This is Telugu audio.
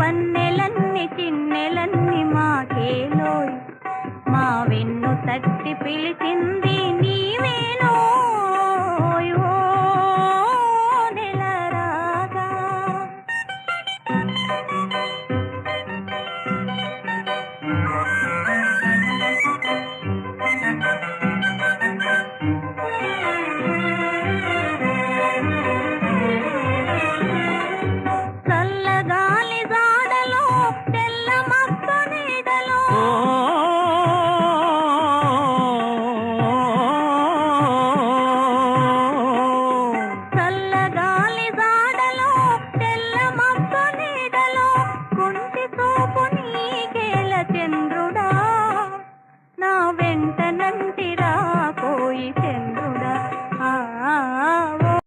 వన్నెలన్ని చిన్నెలన్ని మాకేలోయ్. మా వెన్ను తట్టి పిలిచింది